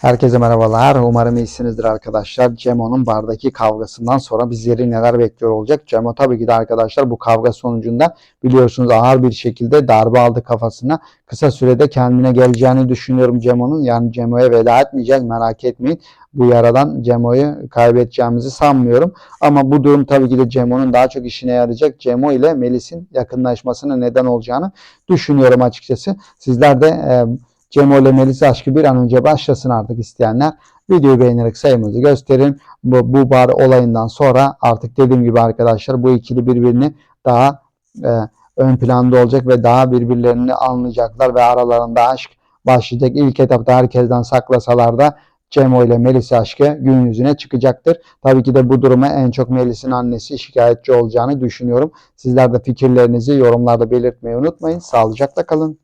Herkese merhabalar. Umarım iyisinizdir arkadaşlar. Cemo'nun bardaki kavgasından sonra bizleri neler bekliyor olacak? Cemo tabii ki de arkadaşlar bu kavga sonucunda biliyorsunuz ağır bir şekilde darbe aldı kafasına. Kısa sürede kendine geleceğini düşünüyorum Cemo'nun. Yani Cemo'ya veda etmeyeceğiz merak etmeyin. Bu yaradan Cemo'yu kaybedeceğimizi sanmıyorum. Ama bu durum tabii ki de Cemo'nun daha çok işine yarayacak. Cemo ile Melis'in yakınlaşmasına neden olacağını düşünüyorum açıkçası. Sizler de e, Cemo ile Melis aşkı bir an önce başlasın artık isteyenler. Videoyu beğenerek sayımızı gösterin. Bu, bu bar olayından sonra artık dediğim gibi arkadaşlar bu ikili birbirini daha e, ön planda olacak ve daha birbirlerini anlayacaklar ve aralarında aşk başlayacak. İlk etapta herkesten saklasalar da Cemo ile Melis aşkı gün yüzüne çıkacaktır. Tabii ki de bu duruma en çok Melis'in annesi şikayetçi olacağını düşünüyorum. Sizler de fikirlerinizi yorumlarda belirtmeyi unutmayın. Sağlıcakla kalın.